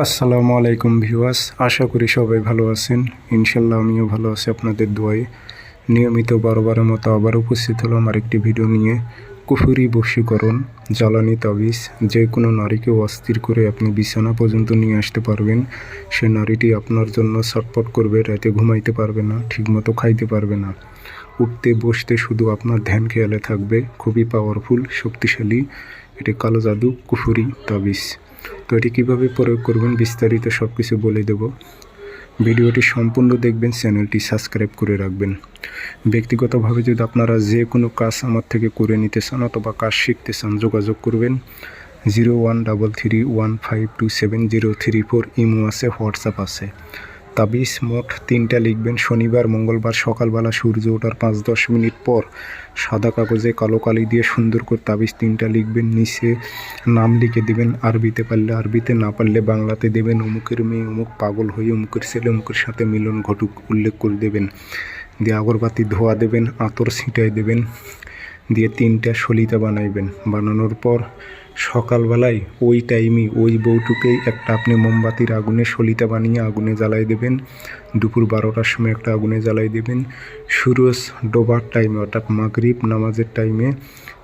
আসসালামু আলাইকুম ভিউয়ার্স, আশা করি সবাই ভালো আছেন। ইনশাল্লাহ আমিও ভালো আছি আপনাদের দোয়ায়। নিয়মিত বারবারের মতো আবার উপস্থিত হলাম আরেকটি ভিডিও নিয়ে। কুফুরি বশীকরণ, জ্বালানি তাবিজ, যে কোনো নারীকে অস্থির করে আপনি বিছানা পর্যন্ত নিয়ে আসতে পারবেন। সে নারীটি আপনার জন্য ছটপট করবে, রাতে ঘুমাইতে পারবে না, ঠিকমতো খাইতে পারবে না। উঠতে বসতে শুধু আপনার ধ্যান খেয়ালে থাকবে, খুবই পাওয়ারফুল শক্তিশালী। এটি কালো জাদু, কুফুরি, তাবিজ। তো এটি কীভাবে প্রয়োগ করবেন বিস্তারিত সব কিছু বলে দেব। ভিডিওটি সম্পূর্ণ দেখবেন, চ্যানেলটি সাবস্ক্রাইব করে রাখবেন। ব্যক্তিগতভাবে যদি আপনারা যে কোনো কাজ আমার থেকে করে নিতে চান অথবা কাজ শিখতে চান, যোগাযোগ করবেন। Zero one double three one five two seven zero three four imo আছে, হোয়াটসঅ্যাপ আছে। তাবিজ মোট তিনটা লিখবেন। শনিবার, মঙ্গলবার সকালবেলা সূর্য ওঠার পাঁচ দশ মিনিট পর সাদা কাগজে কালো কালি দিয়ে সুন্দর করে তাবিজ তিনটা লিখবেন। নিচে নাম লিখে দেবেন, আরবিতে পারলে আরবিতে, না পারলে বাংলাতে দেবেন। অমুকের মেয়ে, অমুক পাগল হয়ে অমুকের ছেলে, অমুকের সাথে মিলন ঘটুক উল্লেখ করে দেবেন। দিয়ে আগরবাতি ধোয়া দেবেন, আতর ছিটাই দেবেন। দিয়ে তিনটা সলিতা বানাইবেন। বানানোর পর সকালবেলায় ওই টাইমে ওই বউটুকেই একটা আপনি মোমবাতির আগুনে সলিতা বানিয়ে আগুনে জ্বালাই দেবেন। দুপুর বারোটার সময় একটা আগুনে জ্বালাই দেবেন। সুরজ ডোবার টাইমে, অর্থাৎ মাগরিব নামাজের টাইমে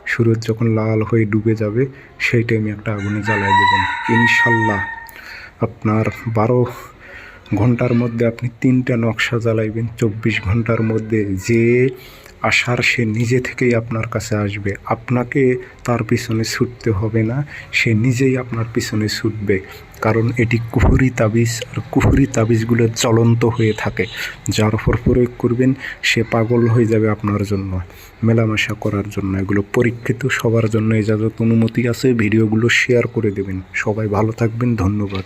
সুরজ যখন লাল হয়ে ডুবে যাবে, সেই টাইমে একটা আগুনে জ্বালাই দেবেন। ইনশাল্লাহ আপনার বারো ঘণ্টার মধ্যে আপনি তিনটা নকশা জ্বালাইবেন, চব্বিশ ঘণ্টার মধ্যে। যে আসার সে নিজে থেকেই আপনার কাছে আসবে। আপনাকে তার পিছনে ছুটতে হবে না, সে নিজেই আপনার পিছনে ছুটবে। কারণ এটি কুহুরি তাবিজ, আর কুহুরি তাবিজগুলো চলন্ত হয়ে থাকে। যার উপর প্রয়োগ করবেন, সে পাগল হয়ে যাবে আপনার জন্য। মেলামেশা করার জন্য। এগুলো পরীক্ষিত, সবার জন্য এজাজত অনুমতি আছে। ভিডিওগুলো শেয়ার করে দেবেন। সবাই ভালো থাকবেন, ধন্যবাদ।